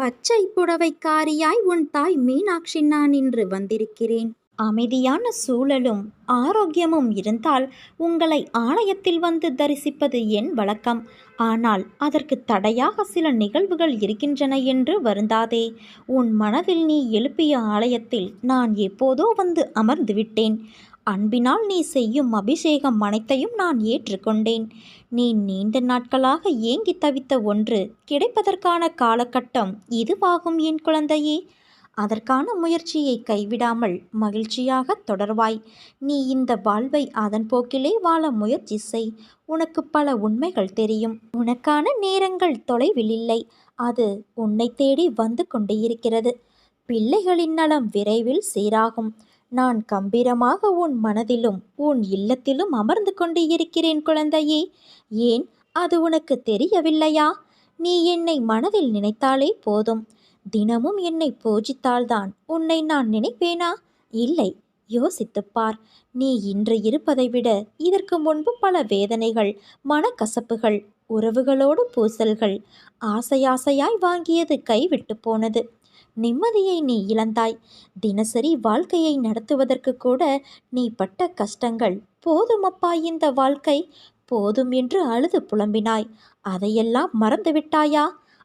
பச்சை புடவைக்காரியாய் உன் தாய் மீனாட்சி நான் இன்று வந்திருக்கிறேன். அமைதியான சூழலும் ஆரோக்கியமும் இருந்தால் உங்களை ஆலயத்தில் வந்து தரிசிப்பது என் வழக்கம். ஆனால் அதற்கு தடையாக சில நிகழ்வுகள் இருக்கின்றன என்று வருந்தாதே. உன் மனதில் நீ எழுப்பிய ஆலயத்தில் நான் எப்போதோ வந்து அமர்ந்து விட்டேன். அன்பினால் நீ செய்யும் அபிஷேகம் அனைத்தையும் நான் ஏற்றுக்கொண்டேன். நீ நீண்ட நாட்களாக ஏங்கி தவித்த ஒன்று கிடைப்பதற்கான காலகட்டம் இதுவாகும் என் குழந்தையே. அதற்கான முயற்சியை கைவிடாமல் மகிழ்ச்சியாக தொடர்வாய். நீ இந்த வாழ்வை அதன் போக்கிலே வாழ முயற்சி செய். உனக்கு பல உண்மைகள் தெரியும். உனக்கான நேரங்கள் தொலைவில் இல்லை. அது உன்னை தேடி வந்து கொண்டே இருக்கிறது பிள்ளைகளின் நலம் விரைவில் சீராகும். நான் கம்பீரமாக உன் மனதிலும் உன் இல்லத்திலும் அமர்ந்து கொண்டு இருக்கிறேன் குழந்தையே. ஏன்? அது உனக்கு தெரியவில்லையா? நீ என்னை மனதில் நினைத்தாலே போதும். தினமும் என்னை பூஜித்தால்தான் உன்னை நான் நினைப்பேனா? இல்லை. யோசித்துப் பார். நீ இன்று இருப்பதை விட இதற்கு முன்பு பல வேதனைகள் மனக்கசப்புகள் உறவுகளோடு பூசல்கள் ஆசையாசையாய் வாங்கியது கைவிட்டு போனது. நிம்மதியை நீ இழந்தாய். தினசரி வாழ்க்கையை நடத்துவதற்கு கூட நீ பட்ட கஷ்டங்கள். போதுமப்பா இந்த வாழ்க்கை. போதும் என்று அழுது புலம்பினாய். அதையெல்லாம் மறந்துவிட்டாயா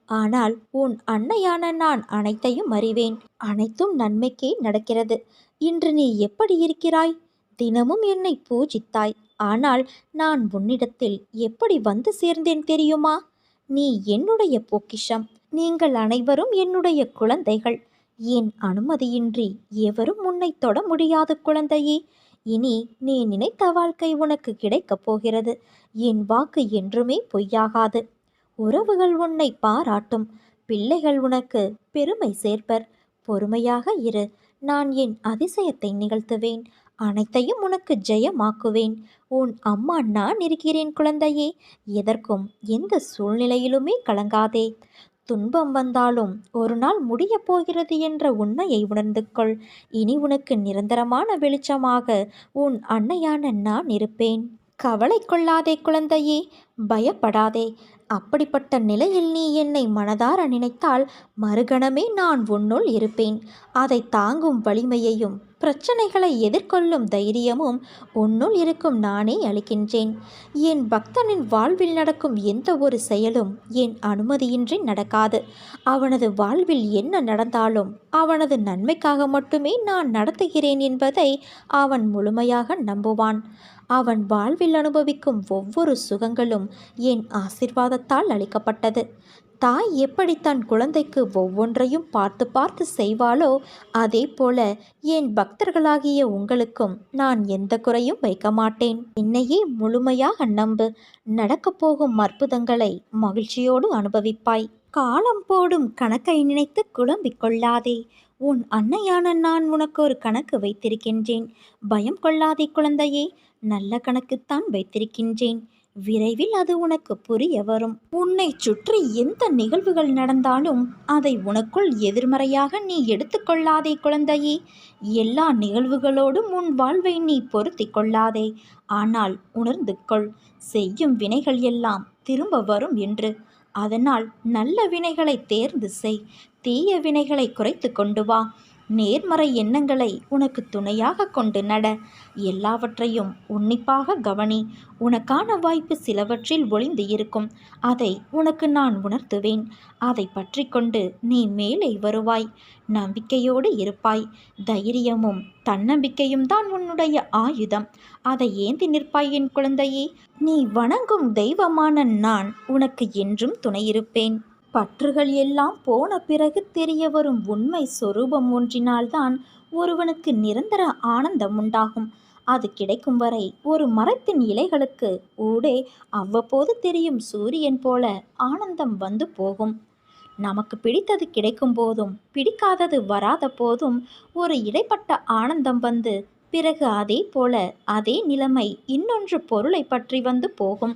ஆனால் உன் அன்னையான நான் அனைத்தையும் அறிவேன். அனைத்தும் நன்மைக்கே நடக்கிறது. இன்று நீ எப்படி இருக்கிறாய்? தினமும் என்னை பூஜித்தாய். ஆனால் நான் உன்னிடத்தில் எப்படி வந்து சேர்ந்தேன் தெரியுமா? நீ என்னுடைய பொக்கிஷம். நீங்கள் அனைவரும் என்னுடைய குழந்தைகள். என் அனுமதியின்றி எவரும் உன்னை தொட முடியாத குழந்தையே. இனி நீ நினைத்த வாழ்க்கை உனக்கு கிடைக்கப் போகிறது. என் வாக்கு என்றுமே பொய்யாகாது. உறவுகள் உன்னை பாராட்டும். பிள்ளைகள் உனக்கு பெருமை சேர்ப்பர். பொறுமையாக இரு. நான் என் அதிசயத்தை நிகழ்த்துவேன். அனைத்தையும் உனக்கு ஜெயமாக்குவேன். உன் அம்மா நான் இருக்கிறேன் குழந்தையே. எதற்கும் எந்த சூழ்நிலையிலுமே கலங்காதே. துன்பம் வந்தாலும் ஒரு நாள் முடியப் போகிறது என்ற உண்மையை உணர்ந்து கொள் இனி உனக்கு நிரந்தரமான வெளிச்சமாக உன் அன்னையான நான் இருப்பேன். கவலை கொள்ளாதே குழந்தையே பயப்படாதே. அப்படிப்பட்ட நிலையில் நீ என்னை மனதார நினைத்தால் மறுகணமே நான் உன்னுள் இருப்பேன். அதை தாங்கும் வலிமையையும் பிரச்சனைகளை எதிர்கொள்ளும் தைரியமும் உன்னுள் இருக்கும் நானே அளிக்கின்றேன். என் பக்தனின் வாழ்வில் நடக்கும் எந்த ஒரு செயலும் என் அனுமதியின்றி நடக்காது. அவனது வாழ்வில் என்ன நடந்தாலும் அவனது நன்மைக்காக மட்டுமே நான் நடத்துகிறேன் என்பதை அவன் முழுமையாக நம்புவான். அவன் வாழ்வில் அனுபவிக்கும் ஒவ்வொரு சுகங்களும் என் ஆசிர்வாதத்தால் அளிக்கப்பட்டது? தாய் எப்படி தன் குழந்தைக்கு ஒவ்வொன்றையும் பார்த்து பார்த்து செய்வாளோ அதே போல என் பக்தர்களாகிய உங்களுக்கும் நான் எந்த குறையும் வைக்க மாட்டேன். என்னையே முழுமையாக நம்பு. நடக்கப் போகும் அற்புதங்களை மகிழ்ச்சியோடு அனுபவிப்பாய். காலம் போடும் கணக்கை நினைத்து குழம்பிக் கொள்ளாதே. உன் அன்னையான நான் உனக்கு ஒரு கணக்கு வைத்திருக்கின்றேன். பயம் கொள்ளாதே குழந்தையே. நல்ல கணக்குத்தான் வைத்திருக்கின்றேன். விரைவில் அது உனக்கு புரிய வரும். உன்னை சுற்றி எந்த நிகழ்வுகள் நடந்தாலும் அதை உனக்குள் எதிர்மறையாக நீ எடுத்துக்கொள்ளாதே குழந்தையே. எல்லா நிகழ்வுகளோடும் உன் வாழ்வை நீ பொருத்தி கொள்ளாதே. ஆனால் உணர்ந்து கொள் செய்யும் வினைகள் எல்லாம் திரும்ப வரும் என்று. அதனால் நல்ல வினைகளை தேர்ந்து செய். தீய வினைகளை குறைத்து கொண்டு வா. நேர்மறை எண்ணங்களை உனக்கு துணையாக கொண்டு நட. எல்லாவற்றையும் உன்னிப்பாக கவனி. உனக்கான வாய்ப்பு சிலவற்றில் ஒளிந்து இருக்கும். அதை உனக்கு நான் உணர்த்துவேன். அதை பற்றி கொண்டு நீ மேலே வருவாய். நம்பிக்கையோடு இருப்பாய். தைரியமும் தன்னம்பிக்கையும் தான் உன்னுடைய ஆயுதம். அதை ஏந்தி நிற்பாய் என் குழந்தையே. நீ வணங்கும் தெய்வமான நான் உனக்கு என்றும் துணையிருப்பேன். பற்றுகள் எல்லாம் போன பிறகு தெரிய வரும் உண்மை சொரூபம் ஒன்றினால்தான் ஒருவனுக்கு நிரந்தர ஆனந்தம் உண்டாகும். அது கிடைக்கும் வரை ஒரு மரத்தின் இலைகளுக்கு ஊடே அவ்வப்போது தெரியும் சூரியன் போல ஆனந்தம் வந்து போகும். நமக்கு பிடித்தது கிடைக்கும் போதும் பிடிக்காதது வராத போதும் ஒரு இடைப்பட்ட ஆனந்தம் வந்து பிறகு அதே போல அதே நிலைமை இன்னொன்று பொருளை பற்றி வந்து போகும்.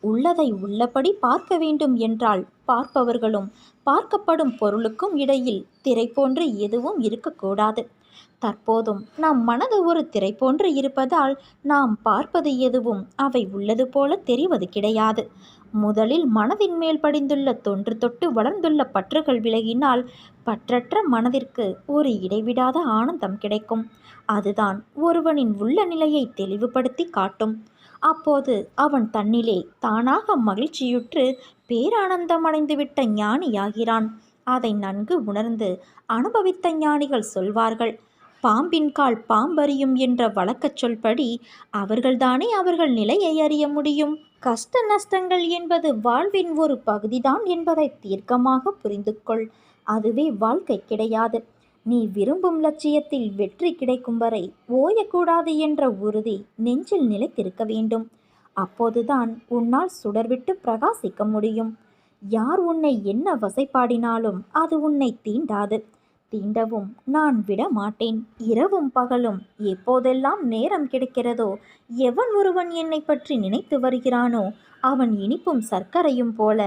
உள்ளதை உள்ளபடி பார்க்க வேண்டும் என்றால் பார்ப்பவர்களும் பார்க்கப்படும் பொருளுக்கும் இடையில் திரை போன்று எதுவும் இருக்கக்கூடாது. தற்போதும் நம் மனது ஒரு திரை போன்று இருப்பதால் நாம் பார்ப்பது எதுவும் அவை உள்ளது போல தெரிவது கிடையாது. முதலில் மனதின் மேல் படிந்துள்ள தொன்று தொட்டு வளர்ந்துள்ள பற்றுகள் விலகினால் பற்றற்ற மனதிற்கு ஒரு இடைவிடாத ஆனந்தம் கிடைக்கும். அதுதான் ஒருவனின் உள்ள நிலையை தெளிவுபடுத்தி காட்டும். அப்போது அவன் தன்னிலே தானாக மகிழ்ச்சியுற்று பேரானந்தமடைந்துவிட்ட ஞானியாகிறான். அதை நன்கு உணர்ந்து அனுபவித்த ஞானிகள் சொல்வார்கள் பாம்பின் கால் பாம்பறியும் என்ற வழக்கச் சொல்படி அவர்கள்தானே அவர்கள் நிலையை அறிய முடியும்? கஷ்ட நஷ்டங்கள் என்பது வாழ்வின் ஒரு பகுதிதான் என்பதை தீர்க்கமாக புரிந்து கொள் அதுவே வாழ்க்கை கிடையாது. நீ விரும்பும் லட்சியத்தில் வெற்றி கிடைக்கும் வரை ஓயக்கூடாது என்ற உறுதி நெஞ்சில் நிலைத்திருக்க வேண்டும். அப்போதுதான் உன்னால் சுடர்விட்டு பிரகாசிக்க முடியும். யார் உன்னை என்ன வசைப்பாடினாலும் அது உன்னை தீண்டாது. தீண்டவும் நான் விட மாட்டேன். இரவும் பகலும் எப்போதெல்லாம் நேரம் கிடைக்கிறதோ எவன் ஒருவன் என்னை பற்றி நினைத்து வருகிறானோ அவன் இனிப்பும் சர்க்கரையும் போல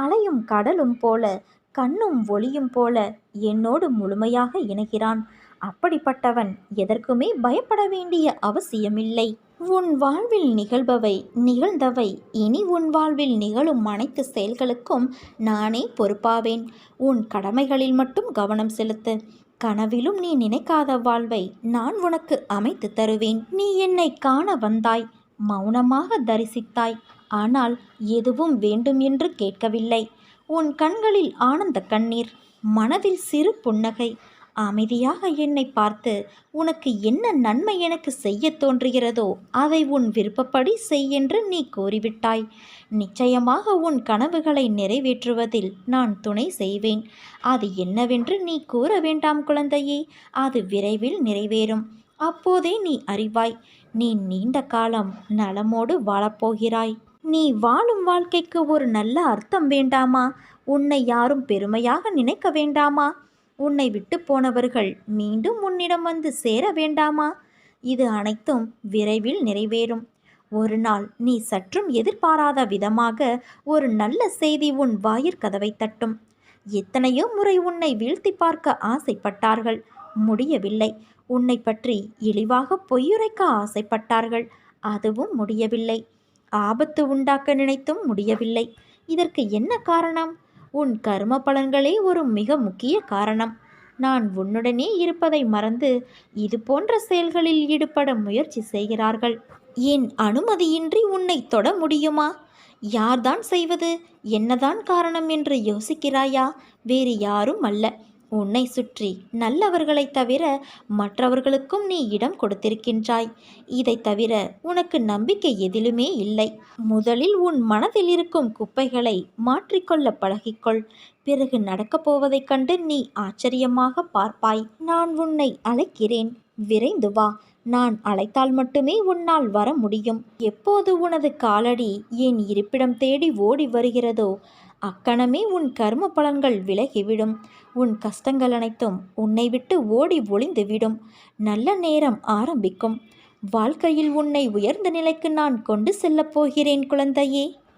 அலையும் கடலும் போல கண்ணும் ஒளியும் போல என்னோடு முழுமையாக இணைகிறான். அப்படிப்பட்டவன் எதற்குமே பயப்பட வேண்டிய அவசியமில்லை. உன் வாழ்வில் நிகழ்பவை நிகழ்ந்தவை. இனி உன் வாழ்வில் நிகழும் அனைத்து செயல்களுக்கும் நானே பொறுப்பாவேன். உன் கடமைகளில் மட்டும் கவனம் செலுத்து. கனவிலும் நீ நினைக்காத வாழ்வை நான் உனக்கு அமைத்து தருவேன். நீ என்னை காண வந்தாய். மௌனமாக தரிசித்தாய். ஆனால் எதுவும் வேண்டும் என்று கேட்கவில்லை. உன் கண்களில் ஆனந்த கண்ணீர் மனதில் சிறு புன்னகை. அமைதியாக என்னை பார்த்து உனக்கு என்ன நன்மை எனக்கு செய்ய தோன்றுகிறதோ அதை உன் விருப்பப்படி செய் என்று நீ கூறிவிட்டாய். நிச்சயமாக உன் கனவுகளை நிறைவேற்றுவதில் நான் துணை செய்வேன். அது என்னவென்று நீ கூற வேண்டாம் குழந்தையே அது விரைவில் நிறைவேறும். அப்போதே நீ அறிவாய். நீ நீண்ட காலம் நலமோடு வாழப்போகிறாய். நீ வாழும் வாழ்க்கைக்கு ஒரு நல்ல அர்த்தம் வேண்டாமா? உன்னை யாரும் பெருமையாக நினைக்க வேண்டாமா? உன்னை விட்டு போனவர்கள் மீண்டும் உன்னிடம் வந்து சேர வேண்டாமா? இது அனைத்தும் விரைவில் நிறைவேறும். ஒரு நாள் நீ சற்றும் எதிர்பாராத விதமாக ஒரு நல்ல செய்தி உன் வாயிற்கதவை தட்டும். எத்தனையோ முறை உன்னை வீழ்த்தி பார்க்க ஆசைப்பட்டார்கள். முடியவில்லை. உன்னை பற்றி இழிவாக பொய்யுரைக்க ஆசைப்பட்டார்கள். அதுவும் முடியவில்லை. ஆபத்து உண்டாக்க நினைத்தும் முடியவில்லை. இதற்கு என்ன காரணம்? உன் கர்ம பலன்களே ஒரு மிக முக்கிய காரணம். நான் உன்னுடனே இருப்பதை மறந்து இது போன்ற செயல்களில் ஈடுபட முயற்சி செய்கிறார்கள். என் அனுமதியின்றி உன்னை தொட முடியுமா? யார்தான் செய்வது? என்னதான் காரணம் என்று யோசிக்கிறாயா? வேறு யாரும் அல்ல. உன்னை சுற்றி நல்லவர்களைத் தவிர மற்றவர்களுக்கும் நீ இடம் கொடுத்திருக்கின்றாய். இதைத் தவிர உனக்கு நம்பிக்கை எதிலுமே இல்லை. முதலில் உன் மனதில் இருக்கும் குப்பைகளை மாற்றிக்கொள்ள பழகிக்கொள். பிறகு நடக்கப் போவதைக் கண்டு நீ ஆச்சரியமாக பார்ப்பாய். நான் உன்னை அழைக்கிறேன். விரைந்து வா. நான் அழைத்தால் மட்டுமே உன்னால் வர முடியும். எப்போது உனது காலடி என் இருப்பிடம் தேடி ஓடி வருகிறதோ அக்கணமே உன் கர்ம பலன்கள் விலகிவிடும். உன் கஷ்டங்கள் அனைத்தும் உன்னை விட்டு ஓடி ஒளிந்துவிடும். நல்ல நேரம் ஆரம்பிக்கும். வாழ்க்கையில் உன்னை உயர்ந்த நிலைக்கு நான் கொண்டு செல்லப் போகிறேன் குழந்தையே.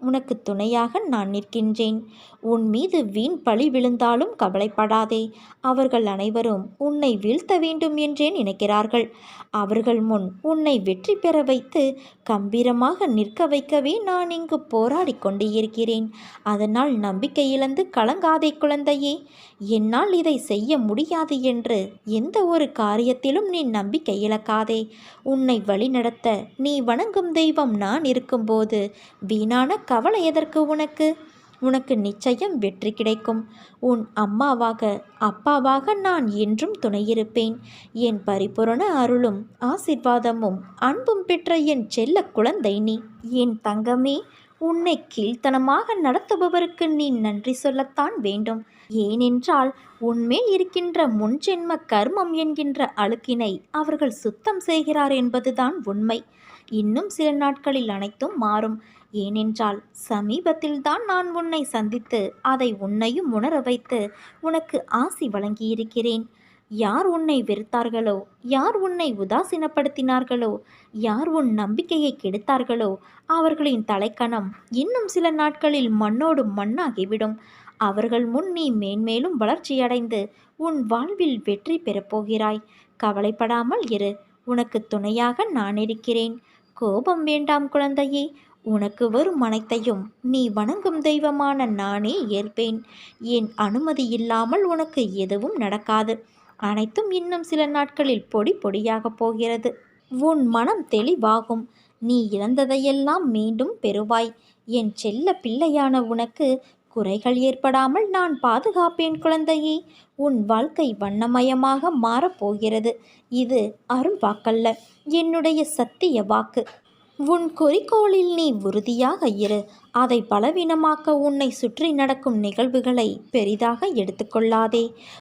உனக்கு துணையாக நான் நிற்கின்றேன். உன் மீது வீண் பழி விழுந்தாலும் கவலைப்படாதே. அவர்கள் அனைவரும் உன்னை வீழ்த்த வேண்டும் என்றே நினைக்கிறார்கள். அவர்கள் முன் உன்னை வெற்றி பெற வைத்து கம்பீரமாக நிற்க வைக்கவே நான் இங்கு போராடி கொண்டு இருக்கிறேன் அதனால் நம்பிக்கை இழந்து கலங்காதே குழந்தையே. என்னால் இதை செய்ய முடியாது என்று எந்த ஒரு காரியத்திலும் நீ நம்பிக்கை இழக்காதே. உன்னை வழிநடத்த நீ வணங்கும் தெய்வம் நான் இருக்கும்போது வீணான கவலை எதற்கு உனக்கு? உனக்கு நிச்சயம் வெற்றி கிடைக்கும். உன் அம்மாவாக அப்பாவாக நான் என்றும் துணையிருப்பேன். என் பரிபூரண அருளும் ஆசிர்வாதமும் அன்பும் பெற்ற என் செல்ல குழந்தை நீ. என் தங்கமே உன்னை கீழ்த்தனமாக நடத்துபவருக்கு நீ நன்றி சொல்லத்தான் வேண்டும். ஏனென்றால் உன்மேல் இருக்கின்ற முன்ஜென்ம கர்மம் என்கின்ற அழுக்கினை அவர்கள் சுத்தம் செய்கிறார் என்பதுதான் உண்மை. இன்னும் சில நாட்களில் அனைத்தும் மாறும். ஏனென்றால் சமீபத்தில்தான் நான் உன்னை சந்தித்து அதை உன்னையும் உணர வைத்து உனக்கு ஆசி வழங்கியிருக்கிறேன். யார் உன்னை வெறுத்தார்களோ யார் உன்னை உதாசீனப்படுத்தினார்களோ யார் உன் நம்பிக்கையை கெடுத்தார்களோ அவர்களின் தலைக்கணம் இன்னும் சில நாட்களில் மண்ணோடு மண்ணாகிவிடும். அவர்கள் முன் நீ மேன்மேலும் வளர்ச்சியடைந்து உன் வாழ்வில் வெற்றி பெறப்போகிறாய் கவலைப்படாமல் இரு உனக்கு துணையாக நான் இருக்கிறேன். கோபம் வேண்டாம் குழந்தையே உனக்கு வரும் அனைத்தையும் நீ வணங்கும் தெய்வமான நானே ஏற்பேன். என் அனுமதி இல்லாமல் உனக்கு எதுவும் நடக்காது. அனைத்தும் இன்னும் சில நாட்களில் பொடி பொடியாகப் போகிறது. உன் மனம் தெளிவாகும். நீ இழந்ததையெல்லாம் மீண்டும் பெறுவாய். என் செல்ல பிள்ளையான உனக்கு குறைகள் ஏற்படாமல் நான் பாதுகாப்பேன் குழந்தையே. உன் வாழ்க்கை வண்ணமயமாக மாறப்போகிறது இது அருள் வாக்கல்ல என்னுடைய சத்திய வாக்கு. உன் குறிக்கோளில் நீ உறுதியாக இரு. அதை பலவீனமாக்க உன்னை சுற்றி நடக்கும் நிகழ்வுகளை பெரிதாக எடுத்துக்கொள்ளாதே